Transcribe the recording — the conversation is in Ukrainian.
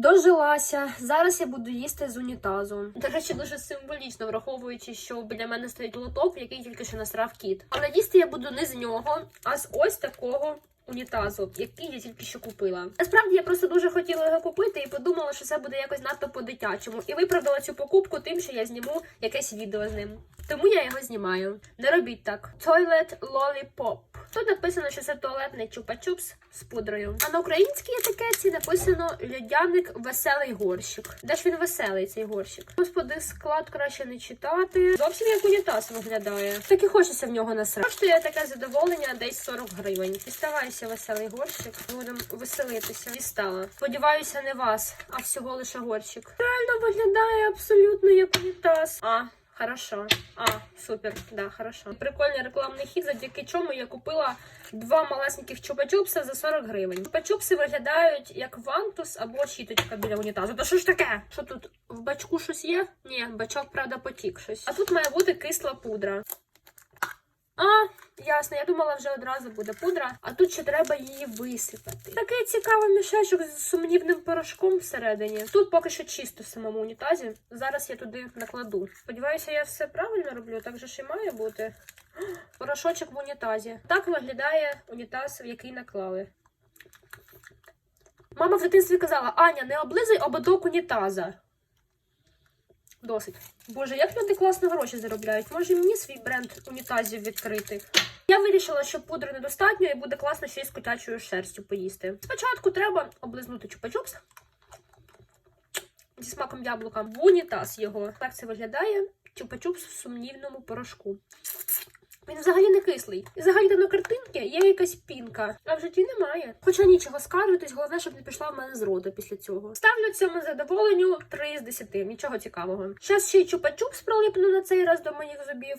Дожилася. Зараз я буду їсти з унітазу. До речі, дуже символічно, враховуючи, що біля мене стоїть лоток, який тільки що насрав кіт. Але їсти я буду не з нього, а з ось такого. Унітазу, який я тільки що купила. Насправді я просто дуже хотіла його купити і подумала, що це буде якось надто по-дитячому. І виправдала цю покупку тим, що я зніму якесь відео з ним. Тому я його знімаю. Не робіть так. Toilet Lollipop. Тут написано, що це туалетний чупа-чупс з пудрою. А на українській етикетці написано льодяник веселий горщик. Де ж він веселий, цей горщик? Господи, склад краще не читати. Зовсім як унітаз виглядає. Так і хочеться в нього насрати. Коштує таке задоволення десь 40 гривень. Діставайся веселий горщик. Будемо веселитися. Дістала. Сподіваюся, не вас, а всього лише горщик. Реально виглядає абсолютно як унітаз. А. Хорошо. А, супер, да, хорошо. Прикольний рекламний хід, завдяки чому я купила два малесеньких чупа-чупса за 40 гривень. Чупа-чупси виглядають як вантус або щіточка біля унітазу. Та що ж таке? Що тут в бачку щось є? Ні, бачок, правда, потік щось. А тут має бути кисла пудра. А, ясно, я думала, вже одразу буде пудра, а тут ще треба її висипати. Такий цікавий мішечок з сумнівним порошком всередині. Тут поки що чисто в самому унітазі. Зараз я туди накладу. Сподіваюся, я все правильно роблю, так же ж і має бути. Порошочок в унітазі. Так виглядає унітаз, в який наклали. Мама в дитинстві казала: Аня, не облизуй ободок унітаза. Досить. Боже, як люди класно гроші заробляють. Може мені свій бренд унітазів відкрити. Я вирішила, що пудри недостатньо і буде класно ще й з котячою шерстю поїсти. Спочатку треба облизнути чупа-чупс зі смаком яблука в унітаз його. Так це виглядає чупа-чупс в сумнівному порошку. Він взагалі не кислий. І взагалі на картинки є якась пінка, а в житті немає. Хоча нічого скаржитись, головне, щоб не пішла в мене з роду після цього. Ставлю цьому задоволенню 3 з 10, нічого цікавого. Щас ще й чупа-чупс прилипну на цей раз до моїх зубів.